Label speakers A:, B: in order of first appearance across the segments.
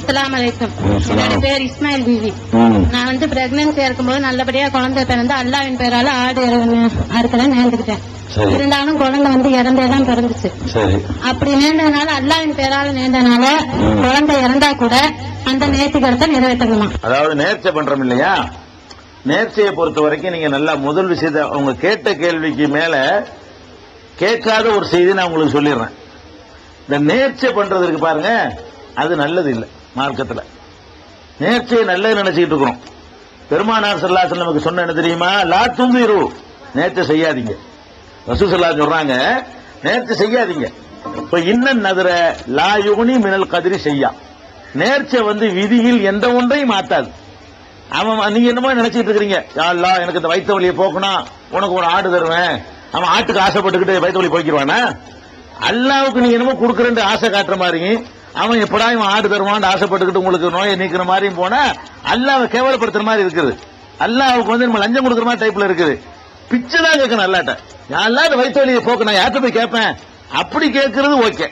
A: அஸ்ஸலாமு அலைக்கும்
B: ம், அஸ்ஸலாம்.
A: என்னோட பேர் இஸ்மாயில் பிவி. நான் வந்து பிரெக்னன்சியா இருக்கும்போது நல்லபடியா குழந்தை பிறந்து அல்லாவின் பேரால ஆடு அறுக்கலாம் நேர்ந்துக்கிட்டேன் இருந்தாலும் குழந்தை வந்து இறந்தே தான் பிறந்துச்சு. அப்படி நேர்ந்ததுனால அல்லாவின் பேரால நேர்ந்தனால குழந்தை இறந்தா கூட அந்த நேர்த்திக்கரத்தை நிறைவேற்றணுமா?
B: அதாவது நேர்ச்சை பண்றோம் இல்லையா? நேர்ச்சையை பொறுத்த வரைக்கும் நீங்க நல்லா முதல் விஷயத்தை அவங்க கேட்ட கேள்விக்கு மேல கேட்காத ஒரு செய்தி நான் உங்களுக்கு சொல்லிடுறேன். இந்த நேர்ச்சை பண்றதுக்கு பாருங்க அது நல்லது இல்லை மார்க்கத்துல. நேர்ச்சையை நல்லது நினைச்சுக்கிட்டு இருக்கிறோம். பெருமானார் சல்லாசன் நமக்கு சொன்ன என்ன தெரியுமா? லா துந்திரு நேர்ச்சை செய்யாதீங்க. ரசூசல்லா சொல்றாங்க நேர்ச்சை செய்யாதீங்க. இப்ப இன்னன் நதுர லா யுகுனி மினல் கதிரி செய்யா நேர்ச்சை வந்து விதியில் எந்த ஒன்றையும் மாத்தாது. அவன் நீங்க என்னமோ நினைச்சிட்டு இருக்கிறீங்க. யாழ்லா எனக்கு இந்த வயிற்று வழியை போக்கணும் உனக்கு ஒரு ஆடு தருவேன். அவன் ஆட்டுக்கு ஆசைப்பட்டுக்கிட்டு வயிற்று வழி போய்க்கிடுவானா அல்லாவுக்கு நீங்க என்னமோ கொடுக்குறேன்னு ஆசை காட்டுற மாதிரி அவன் எப்படா இவன் ஆடு தருவான்னு ஆசைப்பட்டுக்கிட்டு உங்களுக்கு நோயை நீக்கிற மாதிரியும் போனா அல்லாவை கேவலப்படுத்துற மாதிரி இருக்குது. அல்லாவுக்கு வந்து நம்ம லஞ்சம் கொடுக்குற மாதிரி டைப்ல இருக்குது. பிச்சை தான் கேட்கணும் அல்லாட்ட. நான் அல்லாத வயிற்று வலியை போக்கு நான் யார்கிட்ட போய் கேட்பேன்? அப்படி கேட்கறது ஓகே.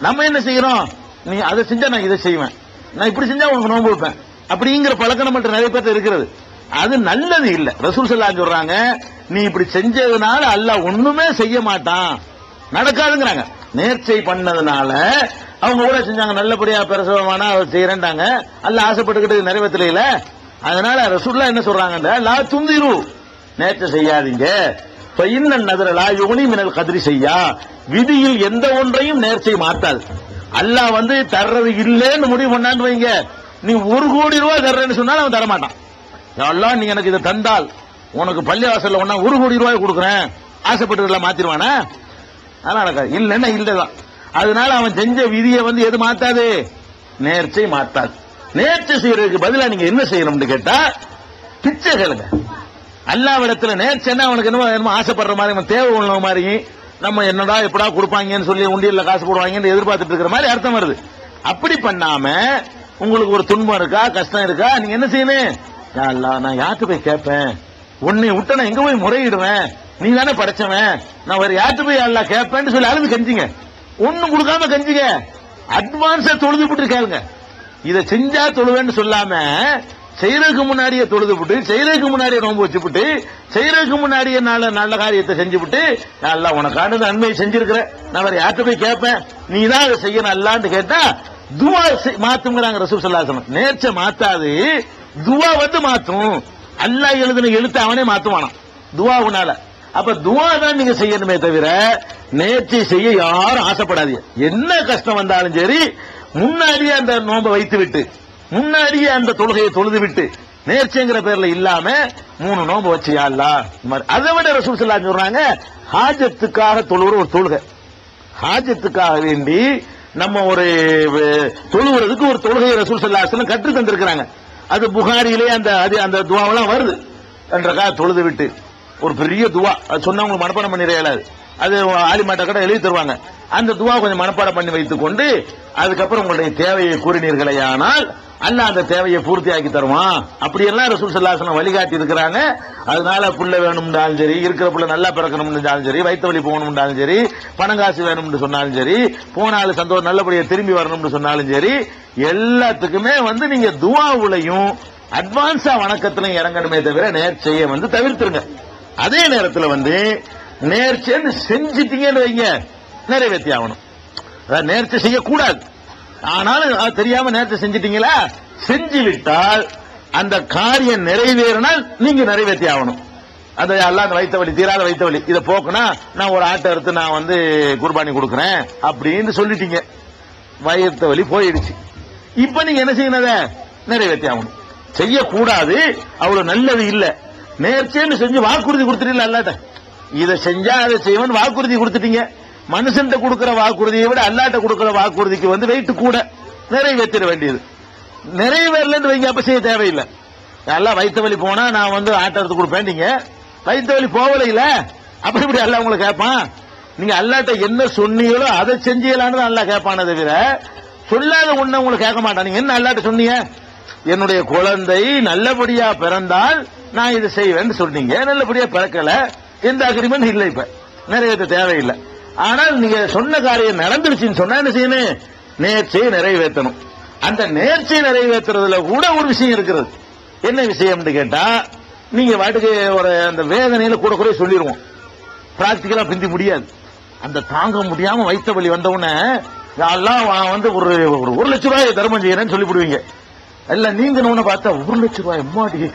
B: நம்ம என்ன செய்யறோம்? நீ அதை செஞ்சா நான் இதை செய்வேன். நான் இப்படி செஞ்சா உனக்கு நோன்பு வைப்பேன். அப்படிங்கிற பழக்கம் நம்மள்ட்ட நிறைய பேர்ட்ட இருக்கிறது அது நல்லது இல்ல. ரசூல் சல்லா சொல்றாங்க நீ இப்படி செஞ்சதுனால அல்லாஹ் ஒண்ணுமே செய்ய மாட்டான். நடக்காதுங்கிறாங்க. நேர்ச்சை பண்ணதுனால அவங்க கூட செஞ்சாங்க நல்லபடியா பிரசவமான செய்யறேன்டாங்க அல்ல ஆசைப்பட்டுக்கிட்டு நிறைவேற்றல அதனால ரசூல்லா என்ன சொல்றாங்க லா துந்திரு. நேற்று செய்யாதீங்க. இப்ப நதிரலா யுகுனி மினல் கதிரி செய்யா. விதியில் எந்த ஒன்றையும் நேர்ச்சை மாட்டாது அல்லாஹ் வந்து தர்றது இல்லைன்னு முடிவு பண்ணான்னு வைங்க. நீ ஒரு கோடி ரூபாய் தர்றேன்னு சொன்னாலும் அவன் தரமாட்டான். எல்லாம் நீ எனக்கு இதை தந்தால் உனக்கு பள்ளி வாசல்ல ஒன்னா ஒரு கோடி ரூபாய் கொடுக்குறேன். ஆசைப்பட்டு மாத்திருவானா? அதெல்லாம் நடக்காது இல்லைன்னா இல்லதான். அதனால அவன் செஞ்ச விதியை வந்து எது மாத்தாது? நேர்ச்சை மாத்தாது. நேர்ச்சை செய்யறதுக்கு பதிலாக நீங்க என்ன செய்யணும்னு கேட்டா பிச்சை கேளுங்க. அல்லாவிடத்துல நேர்ச்சைன்னா அவனுக்கு என்னமோ என்னமோ ஆசைப்படுற மாதிரி அவன் தேவை உள்ள மாதிரி நம்ம என்னடா எப்படா கொடுப்பாங்கன்னு சொல்லி உண்டியல்ல காசு போடுவாங்கன்னு எதிர்பார்த்துட்டு இருக்கிற மாதிரி அர்த்தம் வருது. அப்படி பண்ணாம உங்களுக்கு ஒரு துன்பம் இருக்கா கஷ்டம் இருக்கா நீங்க என்ன செய்யணும்? நான் யார்கிட்ட போய் கேட்பேன்? உன்னை விட்ட நான் எங்க போய் முறையிடுவேன்? நீ தானே படைச்சவன். நான் வேற யார்கிட்ட போய் எல்லாம் கேட்பேன்னு சொல்லி அழுது கஞ்சிங்க. ஒண்ணும் கொடுக்காம கஞ்சிங்க. அட்வான்ஸா தொழுது விட்டு கேளுங்க. இதை செஞ்சா தொழுவேன்னு சொல்லாம செய்யறதுக்கு முன்னாடியே தொழுது விட்டு செய்யறதுக்கு முன்னாடியே நோன்பு வச்சுப்புட்டு செய்யறதுக்கு முன்னாடியே நல்ல நல்ல காரியத்தை செஞ்சு விட்டு நல்லா உனக்கானது நன்மை செஞ்சிருக்கிறேன் நான் வேற யார்கிட்ட போய் கேட்பேன்? நீ தான் அதை செய்யணும் அல்லான்னு கேட்டா துவா செய்- மாத்துங்கிறாங்க ரசூல் சல்லாசனம் நேர்ச்ச மாத்தாது துவா வந்து மாத்தும். அல்லாஹ் எழுதின எழுத்து அவனே மாத்துவானாம். துவாவுனால அப்ப துவா தான் நீங்க செய்யணுமே தவிர நேர்ச்சி செய்ய யாரும் ஆசைப்படாதீங்க. என்ன கஷ்டம் வந்தாலும் சரி முன்னாடியே அந்த நோன்பை வைத்து விட்டு முன்னாடியே அந்த தொழுகையை தொழுது விட்டு நேர்ச்சிங்கிற பேர்ல இல்லாம மூணு நோம்பு வச்சு யாழ்லா இந்த மாதிரி அதை விட ரசூல் ஸல்லல்லாஹு சொல்றாங்க ஹாஜத்துக்காக தொழுகிற ஒரு தொழுகை. ஹாஜத்துக்காக வேண்டி நம்ம ஒரு தொழுகிறதுக்கு ஒரு தொழுகையை ரசூல் ஸல்லல்லாஹு கற்று தந்திருக்கிறாங்க. அது புகாரியிலே அந்த அது அந்த துவாவெல்லாம் வருது. என்றக்காக தொழுது விட்டு ஒரு பெரிய துவா. அது சொன்னவங்களுக்கு மனப்பாடம் பண்ணிட இயலாது அது ஆலிமாட்ட கூட எழுதி தருவாங்க. அந்த துவா கொஞ்சம் மனப்பாடம் பண்ணி வைத்துக் கொண்டு அதுக்கப்புறம் உங்களுடைய தேவையை கூறினீர்களே ஆனால் அல்ல அந்த தேவையை பூர்த்தி ஆக்கி தருவான். அப்படியெல்லாம் ரசூல் சல்லாசனம் வழிகாட்டி இருக்கிறாங்க. அதனால புள்ள வேணும்னாலும் சரி இருக்கிற புள்ள நல்லா பிறக்கணும்னாலும் சரி வைத்த வழி போகணும்னாலும் சரி பணம் காசு வேணும்னு சொன்னாலும் சரி போனாலும் சந்தோஷம் நல்லபடியாக திரும்பி வரணும்னு சொன்னாலும் சரி எல்லாத்துக்குமே வந்து நீங்க துவாவுலையும் அட்வான்ஸா வணக்கத்திலையும் இறங்கணுமே தவிர நேர்ச்சையை வந்து தவிர்த்துருங்க. அதே நேரத்தில் வந்து நேர்ச்சேன்னு செஞ்சிட்டீங்கன்னு வைங்க. நிறைவேற்றி ஆகணும். அதாவது நேர்ச்சை செய்யக்கூடாது. ஆனாலும் அது தெரியாம நேர்ச்சை செஞ்சிட்டீங்களா? செஞ்சு விட்டால் அந்த காரியம் நிறைவேறினால் நீங்க நிறைவேற்றி ஆகணும். அந்த எல்லாம் அந்த வைத்த வலி தீராத வைத்த வலி இதை போக்குனா நான் ஒரு ஆட்டை எடுத்து நான் வந்து குர்பானி கொடுக்குறேன் அப்படின்னு சொல்லிட்டீங்க. வயிற்று வலி போயிடுச்சு. இப்ப நீங்க என்ன செய்யணும் நிறைவேற்றி ஆகணும். செய்யக்கூடாது. அவ்வளவு நல்லது இல்லை. நேர்ச்சைன்னு செஞ்சு வாக்குறுதி கொடுத்துட்டீங்களா அல்லாட்ட? இதை செஞ்சா அதை செய்வேன் வாக்குறுதி கொடுத்துட்டீங்க. மனுஷன் கொடுக்கிற வாக்குறுதியை விட அல்லாட்ட கொடுக்கிற வாக்குறுதிக்கு வந்து வெயிட் கூட நிறைவேற்றிட வேண்டியது. நிறைவேறலன்னு வைங்க அப்ப செய்ய தேவையில்லை. எல்லாம் வயிற்று வலி போனா நான் வந்து ஆட்டை எடுத்து கொடுப்பேன் நீங்க. வயிற்று வலி போகல இல்ல? அப்படி இப்படி அல்ல உங்களை கேட்பான்? நீங்க அல்லாட்ட என்ன சொன்னீங்களோ அதை செஞ்சீங்களான்னு நல்லா அல்லா கேட்பானே தவிர சொல்லாத ஒண்ணு உங்களுக்கு கேட்க மாட்டான். நீங்க என்ன அல்லாட்ட சொன்னீங்க? என்னுடைய குழந்தை நல்லபடியா பிறந்தால் நான் இதை செய்வேன்னு சொன்னீங்க. நல்லபடியா பிறக்கல. எந்த அக்ரிமெண்ட் இல்லை இப்ப. நிறைவேற்ற தேவையில்லை. ஆனால் நீங்க சொன்ன காரியம் நடந்துருச்சுன்னு சொன்னா என்ன செய்யணும்? நேர்ச்சியை நிறைவேற்றணும். அந்த நேர்ச்சியை நிறைவேற்றுறதுல கூட ஒரு விஷயம் இருக்கிறது. என்ன விஷயம்னு கேட்டா நீங்க வாட்டுக்கு ஒரு அந்த வேதனையில கூட குறைய சொல்லிடுவோம் பிராக்டிக்கலா பிந்தி முடியாது. அந்த தாங்க முடியாம வைத்த வழி வந்த உடனே எல்லாம் வந்து ஒரு ஒரு ஒரு லட்சம் ரூபாய் தர்மம் செய்யறேன்னு சொல்லிவிடுவீங்க. இல்ல நீங்க உன்னை பார்த்தா ஒரு லட்சம் ரூபாய் அம்மாடி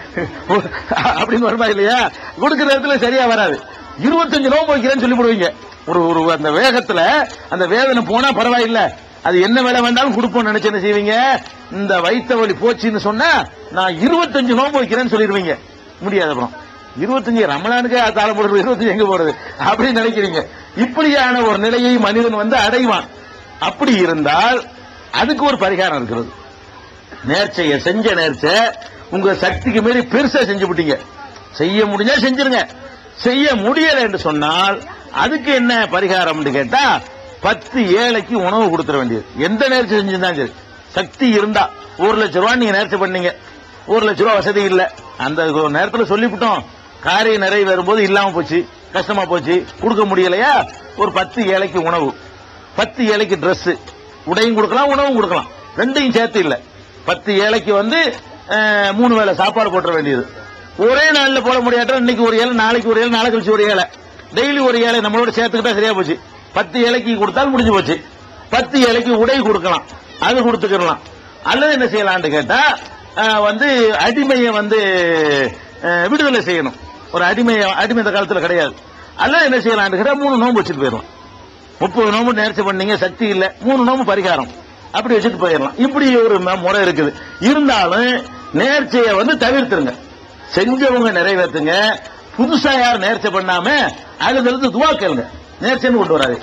B: அப்படின்னு வருமா இல்லையா? கொடுக்குற இடத்துல சரியா வராது. இருபத்தஞ்சு நோம்பு வைக்கிறேன்னு சொல்லி போடுவீங்க ஒரு ஒரு அந்த வேகத்துல அந்த வேதனை போனா பரவாயில்ல. அது என்ன வேலை வேண்டாலும் கொடுப்போம் நினைச்சு என்ன செய்வீங்க? இந்த வைத்த வழி போச்சுன்னு சொன்னா நான் இருபத்தஞ்சு நோம்பு வைக்கிறேன்னு சொல்லிடுவீங்க. முடியாது அப்புறம். இருபத்தஞ்சு ரமலானுக்கு தாழ போடுறது இருபத்தஞ்சு எங்க போடுறது? அப்படின்னு நினைக்கிறீங்க. இப்படியான ஒரு நிலையை மனிதன் வந்து அடைவான். அப்படி இருந்தால் அதுக்கு ஒரு பரிகாரம் இருக்கிறது. நேர்ச்சைய செஞ்ச நேர்ச்சை உங்க சக்திக்கு மீறி பெருசா செஞ்சு விட்டீங்க செய்ய முடிஞ்சா செஞ்சிருங்க. செய்ய முடியல என்று சொன்னால் அதுக்கு என்ன பரிகாரம் கேட்டா பத்து ஏழைக்கு உணவு கொடுத்துட வேண்டியது. எந்த நேர்ச்சி செஞ்சிருந்தாலும் சரி. சக்தி இருந்தா ஒரு லட்சம் ரூபா நீங்க நேர்ச்சி பண்ணீங்க. ஒரு லட்சம் ரூபா வசதி இல்ல. அந்த நேரத்தில் சொல்லிவிட்டோம் காரியம் நிறைய வரும்போது இல்லாம போச்சு கஷ்டமா போச்சு கொடுக்க முடியலையா? ஒரு பத்து ஏழைக்கு உணவு. பத்து ஏழைக்கு Dress. உடையும் கொடுக்கலாம் உணவும் கொடுக்கலாம். ரெண்டையும் சேர்த்து இல்லை. பத்து ஏழைக்கு வந்து மூணு வேளை சாப்பாடு போட்டுற வேண்டியது. ஒரே நாள்ல போட முடியாட்டா இன்னைக்கு ஒரு ஏழை நாளைக்கு ஒரு ஏழை நாளை கழிச்சு ஒரு ஏழை. டெய்லி ஒரு ஏழை நம்மளோட சேர்த்துக்கிட்டா சரியா போச்சு. பத்து ஏழைக்கு கொடுத்தால் முடிஞ்சு போச்சு. பத்து ஏழைக்கு உடை கொடுக்கலாம். அது கொடுத்துக்கலாம் அல்லது என்ன செய்யலாம்னு கேட்டா வந்து அடிமையை வந்து விடுதலை செய்யணும். ஒரு அடிமை அடிமை இந்த காலத்தில் கிடையாது. அல்லது என்ன செய்யலாம்னு கேட்டா மூணு நோம்பு வச்சுட்டு போயிடலாம். முப்பது நோம்பு நேர்ச்சி பண்ணீங்க சக்தி இல்லை. மூணு நோம்பு பரிகாரம். அப்படி வச்சுட்டு போயிடலாம். இப்படி ஒரு முறை இருக்குது. இருந்தாலும் நேர்ச்சையை வந்து தவிர்த்துருங்க. செஞ்சவங்க நிறைவேற்றுங்க புதுசா யார் நேர்ச்சை பண்ணாம அதுல இருந்து துவா கேளுங்க. நேர்ச்சைன்னு கொண்டு வராது